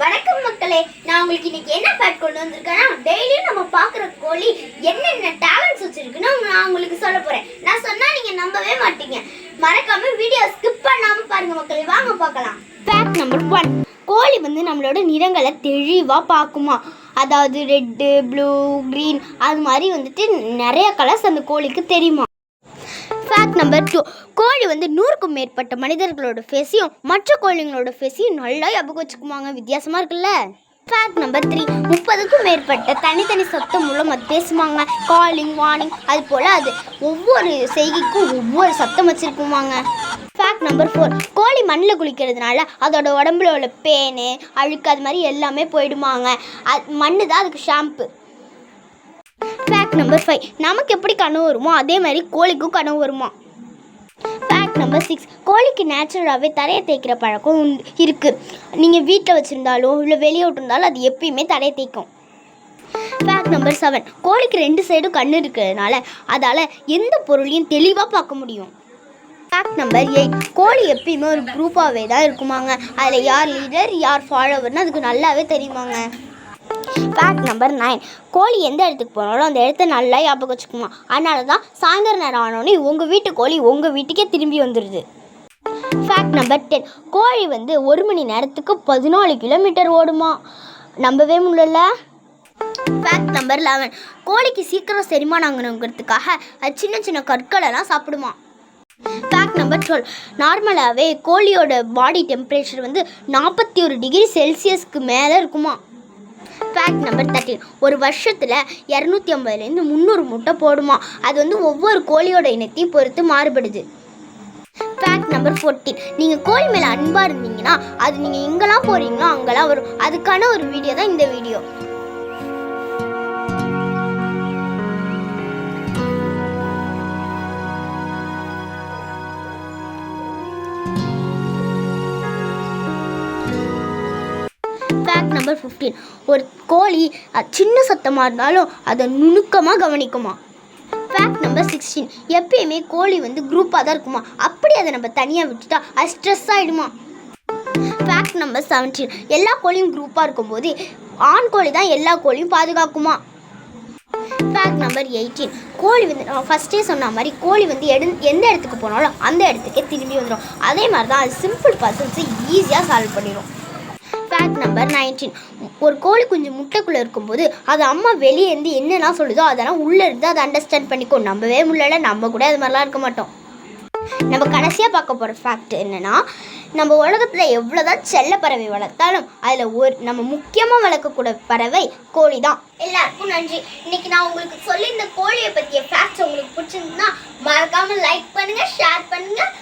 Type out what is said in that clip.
வணக்கம் மக்களே. நான் உங்களுக்கு இன்னைக்கு என்ன பேட் கொண்டு வந்திருக்கேன்னா டெய்லியும் நம்ம பார்க்குற கோழி என்னென்ன டேலண்ட்ஸ் வச்சிருக்குன்னு நான் உங்களுக்கு சொல்ல போகிறேன் நான் சொன்னால் நீங்கள் நம்பவே மாட்டீங்க. மறக்காம வீடியோ ஸ்கிப் பண்ணாமல் பாருங்கள் மக்களே. வாங்க பார்க்கலாம். ஃபேக்ட் நம்பர் ஒன் கோழி வந்து நம்மளோட நிறங்களை தெளிவாக பார்க்குமா? அதாவது ரெட்டு ப்ளூ க்ரீன் அது மாதிரி வந்துட்டு நிறைய கலர்ஸ் அந்த கோழிக்கு தெரியுமா? ஃபேக்ட் நம்பர் டூ கோழி வந்து நூறுக்கும் மேற்பட்ட மனிதர்களோட ஃபேஸையும் மற்ற கோழிங்களோட ஃபேஸையும் நல்லா ஞாபகம் வச்சுக்குவாங்க. வித்தியாசமாக இருக்குல்ல? ஃபேக்ட் நம்பர் த்ரீ முப்பதுக்கும் மேற்பட்ட தனித்தனி சத்தம் மூலம் அது பேசுவாங்க. காலிங் வார்னிங் அது போல் அது ஒவ்வொரு செய்கைக்கும் ஒவ்வொரு சத்தம் வச்சுருக்குவாங்க ஃபேக்ட் நம்பர் ஃபோர் கோழி மண்ணில் குளிக்கிறதுனால அதோட உடம்புல உள்ள பேனு அழுக்கு அது மாதிரி எல்லாமே போயிடுமாங்க. அது மண்ணு தான் அதுக்கு ஷாம்பு ஃபேக்ட் நம்பர் ஃபைவ் நமக்கு எப்படி கனவு வருமோ அதே மாதிரி கோழிக்கும் கனவு வருமா? ஃபேக்ட் நம்பர் சிக்ஸ் கோழிக்கு நேச்சுரலாகவே தரையை தேய்க்கிற பழக்கம் உண்டு இருக்குது நீங்கள் வீட்டில் வச்சுருந்தாலும் இல்லை வெளியே விட்டுருந்தாலும் அது எப்பயுமே தரையை தேய்க்கும். ஃபேக்ட் நம்பர் செவன் கோழிக்கு ரெண்டு சைடும் கண் இருக்கிறதுனால அதால் எந்த பொருளையும் தெளிவாக பார்க்க முடியும். ஃபேக்ட் நம்பர் எயிட் கோழி எப்பயுமே ஒரு குரூப்பாகவே தான் இருக்குமாங்க. அதில் யார் லீடர் யார் ஃபாலோவர்னு அதுக்கு நல்லாவே தெரியுமாங்க. ஃபேக்ட் நம்பர் நைன் கோழி எந்த இடத்துக்கு போனாலும் அந்த இடத்த நல்லா ஞாபகம் வச்சுக்குமா அதனால தான் சாயந்தர நேரம் ஆனோடனே உங்கள் வீட்டு கோழி உங்கள் வீட்டுக்கே திரும்பி வந்துடுது ஃபேக்ட் நம்பர் டென் கோழி வந்து ஒரு மணி நேரத்துக்கு பதினாலு கிலோமீட்டர் ஓடுமா? நம்பவே முடியல. ஃபேக்ட் நம்பர் லெவன் கோழிக்கு சீக்கிரம் செரிமானம் ஆகணுங்கிறதுக்காக அது சின்ன சின்ன கற்களெல்லாம் சாப்பிடுமா? ஃபேக்ட் நம்பர் டுவெல் நார்மலாகவே கோழியோட பாடி டெம்பரேச்சர் வந்து நாற்பத்தி ஒரு டிகிரி செல்சியஸ்க்கு மேலே இருக்குமா? ஃபேக்ட் நம்பர் தேர்ட்டின் ஒரு வருஷத்தில் இரநூத்தி ஐம்பதுலேருந்து முந்நூறு முட்டை போடுமா? அது வந்து ஒவ்வொரு கோழியோட இனத்தையும் பொறுத்து மாறுபடுது. ஃபேக்ட் நம்பர் ஃபோர்டீன் நீங்கள் கோழி மேலே அன்பாக இருந்தீங்கன்னா அது நீங்கள் எங்கெல்லாம் போகிறீங்களோ அங்கெல்லாம் வரும். அதுக்கான ஒரு வீடியோ தான் இந்த வீடியோ நம்பர் ஃபிஃப்டீன் ஒரு கோழி சின்ன சத்தமாக இருந்தாலும் அதை நுணுக்கமாக கவனிக்குமா? ஃபேக்ட் நம்பர் சிக்ஸ்டீன் எப்பயுமே கோழி வந்து குரூப்பாக தான் இருக்குமா? அப்படி அதை நம்ம தனியாக விட்டுட்டா அது ஸ்ட்ரெஸ் ஆகிடுமா ஃபேக்ட் நம்பர் செவன்டீன் எல்லா கோழியும் குரூப்பாக இருக்கும்போது ஆண் கோழி தான் எல்லா கோழியும் பாதுகாக்குமா? ஃபேக்ட் நம்பர் எயிட்டீன் கோழி வந்து நான் ஃபஸ்ட்டே சொன்ன மாதிரி கோழி வந்து எடு எந்த இடத்துக்கு போனாலும் அந்த இடத்துக்கே திரும்பி வந்துடும் அதே மாதிரி தான் அது சிம்பிள் பர்சன்ஸை ஈஸியாக சால்வ் பண்ணிடும் ஃபேக்ட் நம்பர் நைன்டீன் ஒரு கோழி குஞ்சு முட்டைக்குள்ளே இருக்கும்போது அது அம்மா வெளியே இருந்து என்னெல்லாம் சொல்லுதோ அதெல்லாம் உள்ளே இருந்து அதை அண்டர்ஸ்டாண்ட் பண்ணிக்கும் நம்பவே முடியல நம்ம கூட அது மாதிரிலாம் இருக்க மாட்டோம். நம்ம கடைசியாக பார்க்க போகிற ஃபேக்ட் என்னென்னா நம்ம உலகத்தில் எவ்வளோதான் செல்ல பறவை வளர்த்தாலும் அதில் ஒரு நம்ம முக்கியமாக வளர்க்கக்கூட பறவை கோழி தான் எல்லாருக்கும் நன்றி. இன்னைக்கு நான் உங்களுக்கு சொல்லி இந்த கோழியை பற்றிய ஃபேக்ட்ஸ் உங்களுக்கு பிடிச்சிருந்தா மறக்காமல் லைக் பண்ணுங்கள் ஷேர் பண்ணுங்கள்